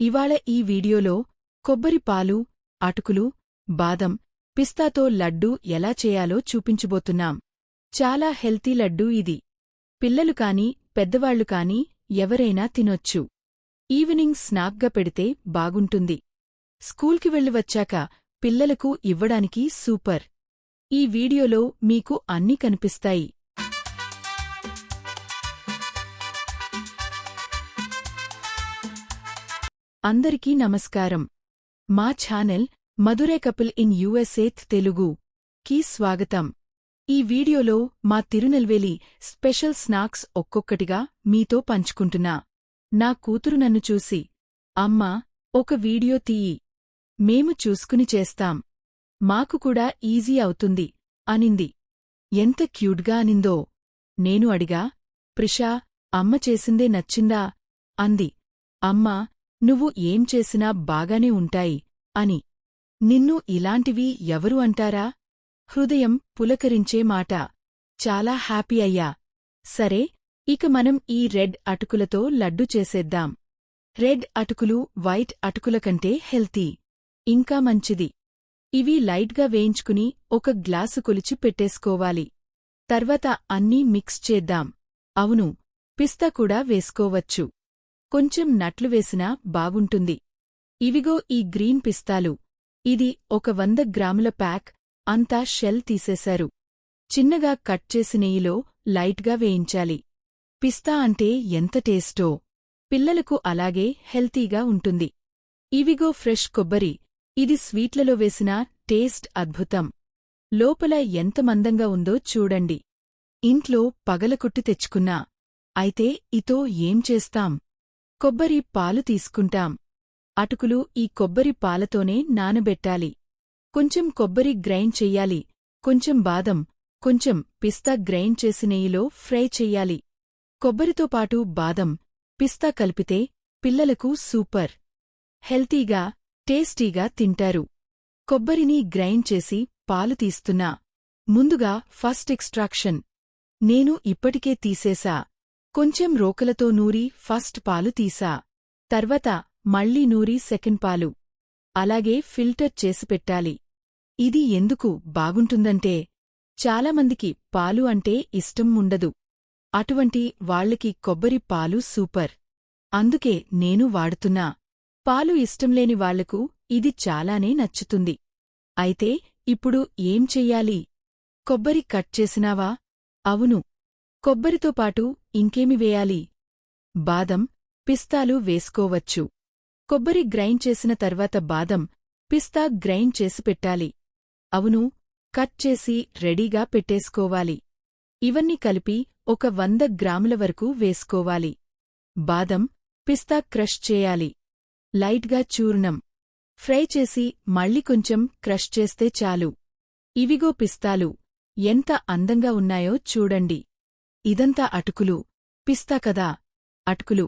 ఇవాళ ఈ వీడియోలో కొబ్బరి పాలు అటుకులు బాదం పిస్తాతో లడ్డూ ఎలా చేయాలో చూపించబోతున్నాం. చాలా హెల్తీ లడ్డూ ఇది. పిల్లలు కాని పెద్దవాళ్ళు కాని ఎవరైనా తినొచ్చు. ఈవినింగ్ స్నాక్గా పెడితే బాగుంటుంది. స్కూల్కి వెళ్ళివచ్చాక పిల్లలకు ఇవ్వడానికి సూపర్. ఈ వీడియోలో మీకు అన్నీ కనిపిస్తాయి. అందరికీ నమస్కారం. మా ఛానల్ మధురై కపుల్ ఇన్ యుఎస్ఏత్ తెలుగు కి స్వాగతం. ఈ వీడియోలో మా తిరునెల్వేలి స్పెషల్ స్నాక్స్ ఒక్కొక్కటిగా మీతో పంచుకుంటున్నా. నా కూతురు నన్ను చూసి అమ్మా ఒక వీడియో తీయి. మేము చూసుకుని చేస్తాం. మాకు కూడా ఈజీ అవుతుంది అనింది. ఎంత క్యూట్గా అనిందో? నేను అడిగా. ప్రిషా అమ్మ చేసిందే నచ్చిందా? అంది. అమ్మా నువ్వు ఏం చేసినా బాగానే ఉంటాయి అని. నిన్ను ఇలాంటివి ఎవరు అంటారా? హృదయం పులకరించే మాట. చాలా హ్యాపీ అయ్యా. సరే ఇక మనం ఈ రెడ్ అటుకులతో లడ్డు చేసేద్దాం. రెడ్ అటుకులు వైట్ అటుకుల కంటే హెల్తీ. ఇంకా మంచిది. ఇవి లైట్గా వేయించుకుని ఒక గ్లాసు కొలిచి పెట్టేసుకోవాలి. తర్వాత అన్నీ మిక్స్ చేద్దాం. అవును పిస్తా కూడా వేసుకోవచ్చు. కొంచెం నట్లు వేసినా బాగుంటుంది ఇవిగో ఈ గ్రీన్ పిస్తాలు. ఇది ఒక వంద గ్రాముల ప్యాక్ అంతా షెల్ తీసేశారు. చిన్నగా కట్ చేసి నెయ్యిలో లైట్గా వేయించాలి. పిస్తా అంటే ఎంత టేస్టో. పిల్లలకు అలాగే హెల్తీగా ఉంటుంది. ఇవిగో ఫ్రెష్ కొబ్బరి. ఇది స్వీట్లలో వేసిన టేస్ట్ అద్భుతం. లోపల ఎంత మందంగా ఉందో చూడండి. ఇంట్లో పగలకొట్టి తెచ్చుకున్నా. అయితే ఇతో ఏం చేస్తాం? కొబ్బరి పాలు తీసుకుంటాం. అటుకులు ఈ కొబ్బరి పాలతోనే నానబెట్టాలి. కొంచెం కొబ్బరి గ్రైండ్ చెయ్యాలి. కొంచెం బాదం కొంచెం పిస్తా గ్రైండ్ చేసి నెయ్యిలో ఫ్రై చెయ్యాలి. కొబ్బరితో పాటు బాదం పిస్తా కలిపితే పిల్లలకు సూపర్. హెల్తీగా టేస్టీగా తింటారు. కొబ్బరిని గ్రైండ్ చేసి పాలు తీస్తున్నా. ముందుగా ఫస్ట్ ఎక్స్ట్రాక్షన్. నేను ఇప్పటికే తీసేశా. కొంచెం రోకలతో నూరి ఫస్ట్ పాలు తీసా. తర్వాత మళ్ళీ నూరి సెకండ్ పాలు. అలాగే ఫిల్టర్ చేసి పెట్టాలి. ఇది ఎందుకు బాగుంటుందంటే చాలామందికి పాలు అంటే ఇష్టం ఉండదు. అటువంటి వాళ్ళకి కొబ్బరి పాలు సూపర్. అందుకే నేను వాడుతున్నా. పాలు ఇష్టంలేని వాళ్ళకు ఇది చాలానే నచ్చుతుంది. అయితే ఇప్పుడు ఏం చెయ్యాలి? కొబ్బరి కట్ చేసినావా? అవును కొబ్బరితో పాటు ఇంకేమి వేయాలి? బాదం పిస్తాలు వేసుకోవచ్చు. కొబ్బరి గ్రైండ్ చేసిన తర్వాత బాదం పిస్తా గ్రైండ్ చేసి పెట్టాలి. అవును కట్ చేసి రెడీగా పెట్టేసుకోవాలి. ఇవన్నీ కలిపి ఒక వంద గ్రాముల వరకు వేసుకోవాలి. బాదం పిస్తా క్రష్ చేయాలి. లైట్గా చూర్ణం. ఫ్రై చేసి మళ్ళీ కొంచెం క్రష్ చేస్తే చాలు. ఇవిగో పిస్తాలు. ఎంత అందంగా ఉన్నాయో చూడండి. ఇదంతా అటుకులు పిస్తా కదా. అటుకులు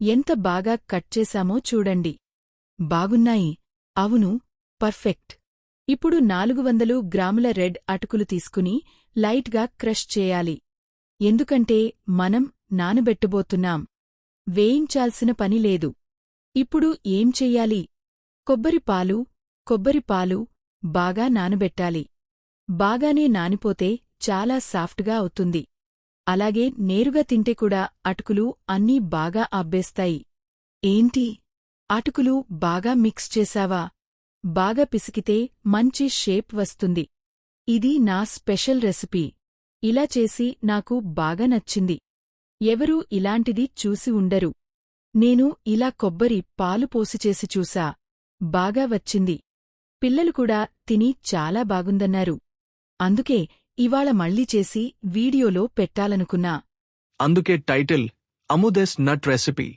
ఎంత బాగా కట్ చేశామో చూడండి. బాగున్నాయి. అవును పర్ఫెక్ట్. ఇప్పుడు నాలుగు వందలు గ్రాముల రెడ్ అటుకులు తీసుకుని లైట్గా క్రష్ చేయాలి. ఎందుకంటే మనం నానబెట్టబోతున్నాం. వేయించాల్సిన పని లేదు. ఇప్పుడు ఏం చెయ్యాలి? కొబ్బరి పాలు కొబ్బరి పాలు బాగా నానబెట్టాలి. బాగానే నానిపోతే చాలా సాఫ్ట్గా అవుతుంది. అలాగే నేరుగా తింటే కూడా అటుకులు అన్నీ బాగా అబ్బేస్తాయి. ఏంటి? అటుకులు బాగా మిక్స్ చేశావా? బాగా పిసికితే మంచి షేప్ వస్తుంది. ఇది నా స్పెషల్ రెసిపీ. ఇలా చేసి నాకు బాగా నచ్చింది. ఎవరూ ఇలాంటిది చూసి ఉండరు. నేను ఇలా కొబ్బరి పాలు పోసిచేసి చూసా. బాగా వచ్చింది. పిల్లలు కూడా తిని చాలా బాగుందన్నారు. అందుకే ఇవాళ మళ్ళీ చేసి వీడియోలో పెట్టాలనుకున్నా. అందుకే title అముదెస్ nut recipe.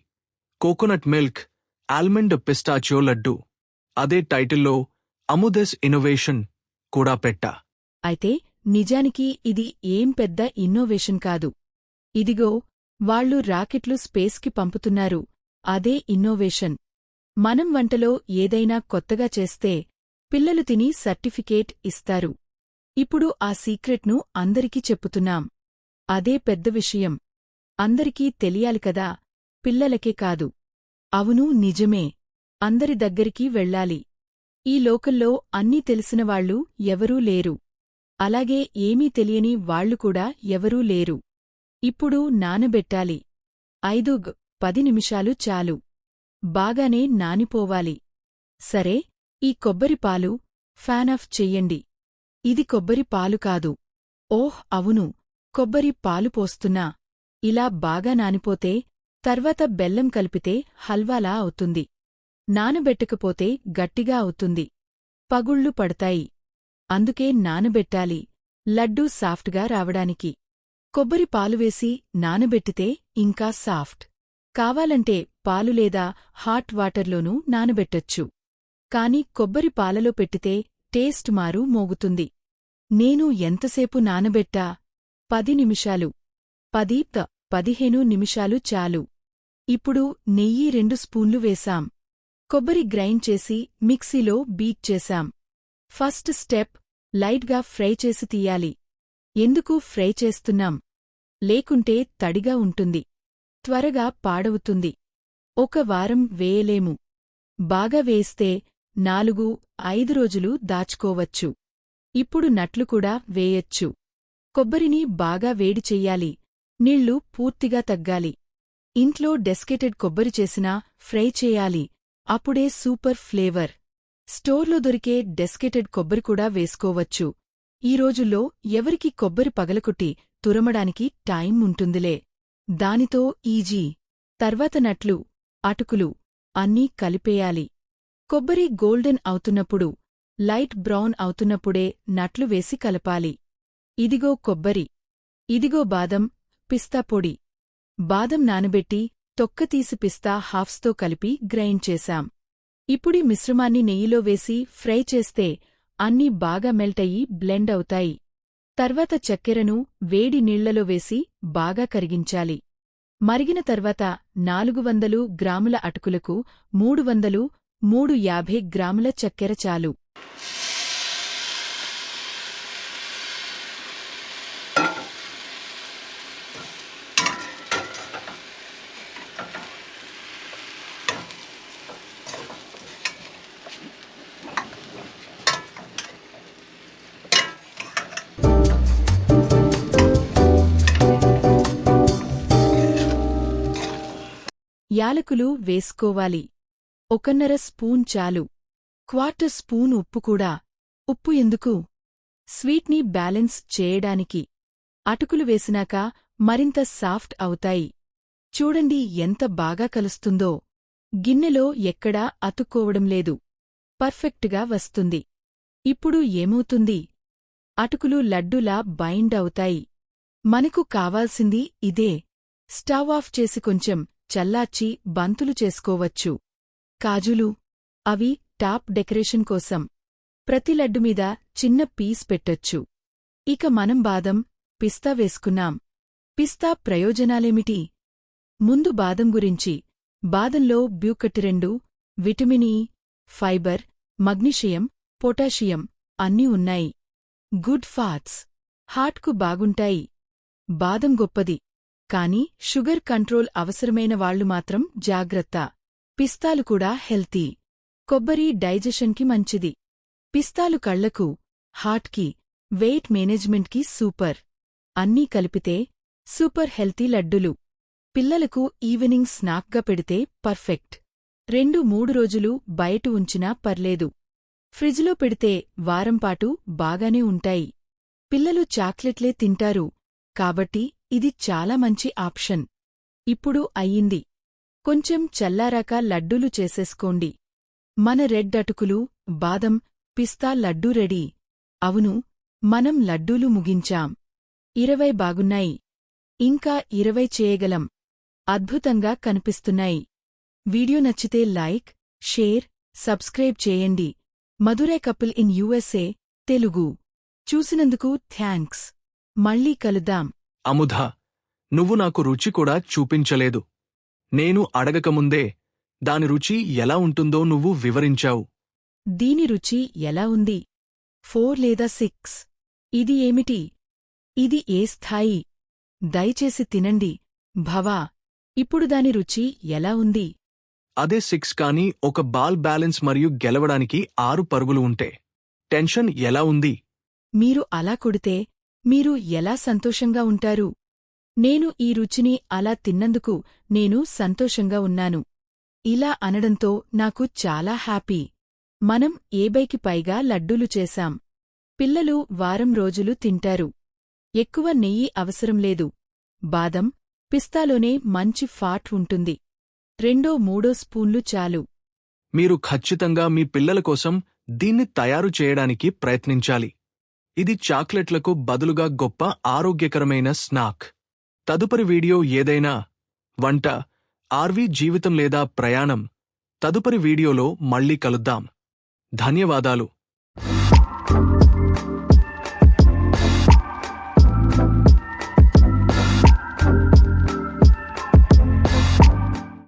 Coconut milk almond pistachio laddu. అదే టైటిల్లో అముదెస్ ఇన్నోవేషన్ కూడా పెట్టా. అయితే నిజానికి ఇది ఏం పెద్ద ఇన్నోవేషన్ కాదు. ఇదిగో వాళ్ళు రాకెట్లు స్పేస్కి పంపుతున్నారు. అదే ఇన్నోవేషన్. మనం వంటలో ఏదైనా కొత్తగా చేస్తే పిల్లలు తిని సర్టిఫికేట్ ఇస్తారు. ఇప్పుడు ఆ సీక్రెట్ను అందరికీ చెప్పుతున్నాం. అదే పెద్ద విషయం. అందరికీ తెలియాలి కదా పిల్లలకే కాదు. అవును నిజమే. అందరి దగ్గరికి వెళ్ళాలి. ఈ లోకల్లో అన్నీ తెలిసినవాళ్ళు ఎవరూ లేరు. అలాగే ఏమీ తెలియని వాళ్ళు కూడా ఎవరూ లేరు. ఇప్పుడు నానబెట్టాలి. ఐదు పది నిమిషాలు చాలు. బాగానే నానిపోవాలి. సరే ఈ కొబ్బరి పాలు ఫ్యాన్ ఆఫ్ చెయ్యండి. ఇది కొబ్బరి పాలు కాదు. ఓహ్ అవును. కొబ్బరి పాలు పోస్తున్నా. ఇలా బాగా నానిపోతే తర్వాత బెల్లం కలిపితే హల్వాలా అవుతుంది. నానబెట్టకపోతే గట్టిగా అవుతుంది. పగుళ్ళు పడతాయి. అందుకే నానబెట్టాలి. లడ్డూ సాఫ్ట్గా రావడానికి. కొబ్బరి పాలు వేసి నానబెట్టితే ఇంకా సాఫ్ట్. కావాలంటే పాలు లేదా హాట్ వాటర్లోనూ నానబెట్టొచ్చు. కాని కొబ్బరి పాలలో పెట్టితే టేస్ట్ మారు మోగుతుంది. నేను ఎంతసేపు నానబెట్టా? పది నిమిషాలు. పదీప్త పదిహేను నిమిషాలు చాలు. ఇప్పుడు నెయ్యి రెండు స్పూన్లు వేశాం. కొబ్బరి గ్రైండ్ చేసి మిక్సీలో బీట్ చేశాం. ఫస్ట్ స్టెప్ లైట్గా ఫ్రై చేసి తీయాలి. ఎందుకు ఫ్రై చేస్తున్నాం? లేకుంటే తడిగా ఉంటుంది. త్వరగా పాడవుతుంది. ఒక వారం వేయలేము. బాగా వేస్తే నాలుగు ఐదు రోజులు దాచుకోవచ్చు. ఇప్పుడు నట్లు కూడా వేయొచ్చు. కొబ్బరిని బాగా వేడి చెయ్యాలి. నీళ్ళు పూర్తిగా తగ్గాలి. ఇంట్లో డెస్కెటెడ్ కొబ్బరి చేసినా ఫ్రై చేయాలి. అప్పుడే సూపర్ ఫ్లేవర్. స్టోర్లో దొరికే డెస్కెటెడ్ కొబ్బరి కూడా వేసుకోవచ్చు. ఈ రోజుల్లో ఎవరికి కొబ్బరి పగలకొట్టి తురమడానికి టైం ఉంటుందిలే. దానితో ఈజీ. తర్వాత నట్లు అటుకులు అన్నీ కలిపేయాలి. కొబ్బరి గోల్డెన్ అవుతున్నప్పుడు లైట్ బ్రౌన్ అవుతున్నప్పుడే నట్లు వేసి కలపాలి. ఇదిగో కొబ్బరి. ఇదిగో బాదం పిస్తా పొడి. బాదం నానబెట్టి తొక్కతీసి పిస్తా హాఫ్స్తో కలిపి గ్రైండ్ చేశాం. ఇప్పుడీ మిశ్రమాన్ని నెయ్యిలో వేసి ఫ్రై చేస్తే అన్నీ బాగా మెల్టయి బ్లెండ్ అవుతాయి. తర్వాత చక్కెరను వేడి నీళ్ళలో వేసి బాగా కరిగించాలి. మరిగిన తర్వాత నాలుగు వందలు గ్రాముల అటుకులకు మూడు వందలు మూడు యాభై గ్రాముల చక్కెర చాలు. యాలకులు వేసుకోవాలి. ఒకన్నర స్పూన్ చాలు. క్వార్టర్ స్పూన్ ఉప్పు కూడా. ఉప్పు ఎందుకు? స్వీట్ని బ్యాలెన్స్ చేయడానికి. అటుకులు వేసినాక మరింత సాఫ్ట్ అవుతాయి. చూడండి ఎంత బాగా కలుస్తుందో. గిన్నెలో ఎక్కడా అతుక్కోవడం లేదు. పర్ఫెక్ట్గా వస్తుంది. ఇప్పుడు ఏమవుతుంది? అటుకులు లడ్డులా బైండ్ అవుతాయి. మనకు కావాల్సింది ఇదే. స్టవ్ ఆఫ్ చేసి కొంచెం చల్లార్చి బంతులు చేసుకోవచ్చు. కాజులు అవి టాప్ డెకరేషన్ కోసం. ప్రతి లడ్డు మీద చిన్న పీస్ పెట్టొచ్చు. ఇక మనం బాదం పిస్తా వేసుకున్నాం. పిస్తా ప్రయోజనాలేమిటి? ముందు బాదం గురించి. బాదంలో బ్యూకటిరెండు vitamin E fibre magnesium potassium అన్నీ ఉన్నాయి. గుడ్ ఫాట్స్. హార్ట్కు బాగుంటాయి. బాదం గొప్పది. కాని షుగర్ కంట్రోల్ అవసరమైన వాళ్ళు మాత్రం జాగ్రత్త. పిస్తాలు కూడా హెల్తీ. కొబ్బరి డైజెషన్కి మంచిది. పిస్తాలు కళ్ళకు హార్ట్కి వెయిట్ మేనేజ్మెంట్కి సూపర్. అన్నీ కలిపితే సూపర్ హెల్తీ లడ్డులు. పిల్లలకు ఈవినింగ్ స్నాక్గా పెడితే పర్ఫెక్ట్. రెండు మూడు రోజులు బయట ఉంచినా పర్లేదు. ఫ్రిజ్లో పెడితే వారంపాటు బాగానే ఉంటాయి. పిల్లలు చాక్లెట్లే తింటారు. కాబట్టి ఇది చాలా మంచి ఆప్షన్. ఇప్పుడు అయ్యింది. కొంచెం చల్లారాక లడ్డూలు చేసేసుకోండి. మన రెడ్ అటుకులు బాదం పిస్తా లడ్డూ రెడీ. అవును మనం లడ్డూలు ముగించాం. ఇరవై బాగున్నాయి. ఇంకా ఇరవై చేయగలం. అద్భుతంగా కనిపిస్తున్నాయి. వీడియో నచ్చితే లైక్ షేర్ సబ్స్క్రైబ్ చేయండి. Madurai couple in USA Telugu. చూసినందుకు థ్యాంక్స్. మళ్ళీ కలుద్దాం. అముధ నువ్వు నాకు రుచి కూడా చూపించలేదు. నేను అడగకముందే దాని రుచి ఎలా ఉంటుందో నువ్వు వివరించావు. దీని రుచి ఎలా ఉంది? ఫోర్ లేదా సిక్స్. ఇది ఏమిటి? ఇది ఏ స్థాయి? దయచేసి తినండి. భవా ఇప్పుడు దాని రుచి ఎలా ఉంది? అదే సిక్స్ కానీ ఒక బాల్ బ్యాలెన్స్ మరియు గెలవడానికి ఆరు పరుగులు ఉంటే. టెన్షన్ ఎలా ఉంది? మీరు అలా కొడితే మీరు ఎలా సంతోషంగా ఉంటారు? నేను ఈ రుచిని అలా తిన్నందుకు నేను సంతోషంగా ఉన్నాను. ఇలా అనడంతో నాకు చాలా హ్యాపీ. మనం ఏబైకి పైగా లడ్డూలు చేశాం. పిల్లలు వారం రోజులు తింటారు. ఎక్కువ నెయ్యి అవసరం లేదు. బాదం పిస్తాలోనే మంచి ఫాట్ ఉంటుంది. రెండో మూడో స్పూన్లు చాలు. మీరు ఖచ్చితంగా మీ పిల్లల కోసం దీన్ని తయారు చేయడానికి ప్రయత్నించాలి. ఇది చాక్లెట్లకు బదులుగా గొప్ప ఆరోగ్యకరమైన స్నాక్. తదుపరి వీడియో ఏదైనా వంట ఆర్వీ జీవితం లేదా ప్రయాణం తదుపరి వీడియోలో మళ్ళీ కలుద్దాం. ధన్యవాదాలు.